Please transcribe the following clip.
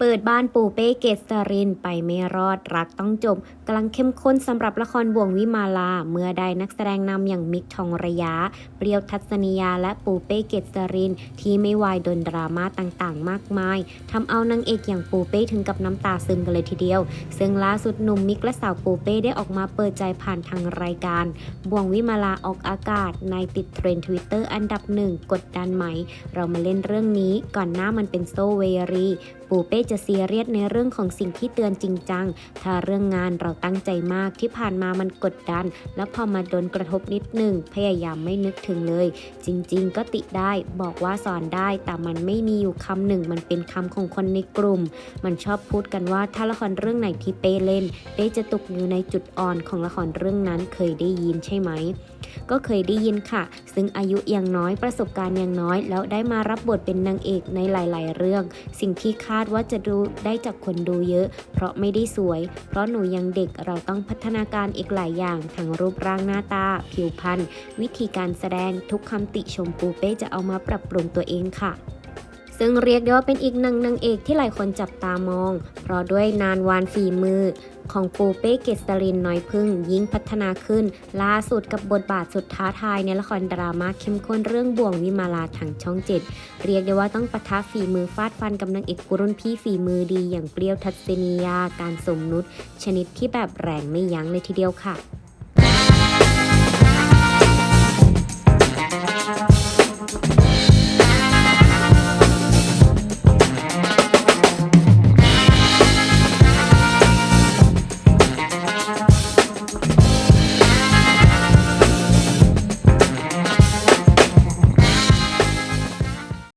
เปิดบ้านปูเป้เกษรินไปไม่รอดรักต้องจบกำลังเข้มข้นสำหรับละครบ่วงวิมาลา เมื่อได้นักแสดงนำอย่างมิกทองระยะ เปรียวทัศนียาและปูเป้เกษริน ที่ไม่วายโดนดราม่าต่างๆ มากมายทำเอานางเอกอย่างปูเป้ถึงกับน้ำตาซึมกันเลยทีเดียว ซึ่งล่าสุดหนุ่มมิกและสาวปูเป้ได้ออกมาเปิดใจผ่านทางรายการ บ่วงวิมาลาออกอากาศ ในติดเทรนด์ทวิตเตอร์อันดับหนึ่งกดดันไหม เรามาเล่นเรื่องนี้ก่อนหน้ามันเป็นโซเวรีปูเป้จะซีเรียสในเรื่องของสิ่งที่เตือนจริงจัง ถ้าเรื่องงานเราตั้งใจมากที่ผ่านมามันกดดัน แล้วพอมาโดนกระทบนิดหนึ่งพยายามไม่นึกถึงเลย จริงๆ ก็ติได้บอกว่าสอนได้ แต่มันไม่มีอยู่คำหนึ่งมันเป็นคำของคนในกลุ่ม มันชอบพูดกันว่าถ้าละครเรื่องไหนที่เป้เล่นเป้จะตกอยู่ในจุดอ่อนของละครเรื่องนั้นเคยได้ยินใช่ไหมก็เคยได้ยินค่ะ ซึ่งอายุยังน้อยประสบการณ์ยังน้อย แล้วได้มารับบทเป็นนางเอกในหลาย ๆ เรื่อง สิ่งที่คาดว่าจะดูได้จากคนดูเยอะ เพราะไม่ได้สวย เพราะหนูยังเด็กเราต้องพัฒนาการอีกหลายอย่างทั้งรูปร่างหน้าตา ผิวพรรณวิธีการแสดงทุกคำติชมปูเป้จะเอามาปรับปรุงตัวเองค่ะ ซึ่งเรียกได้ว่าเป็นอีกหนึ่งนางเอกที่หลายคนจับตามอง เพราะด้วยนานวานฝีมือ ของปูเป้เกษรินน้อยพึ่งยิ่งพัฒนาขึ้น ล่าสุดกับบทบาทสุดท้าทายในละครดราม่าเข้มข้นเรื่องบ่วงวิมาลาทางช่องเจ็ดเรียกได้ว่าต้องปะทะฝีมือฟาดฟันกับนางเอกกุรุ่นพี่ฝีมือดีอย่างเปรี้ยวทัศนียาการสมนุษย์ชนิดที่แบบแรงไม่ยั้งเลยทีเดียวค่ะ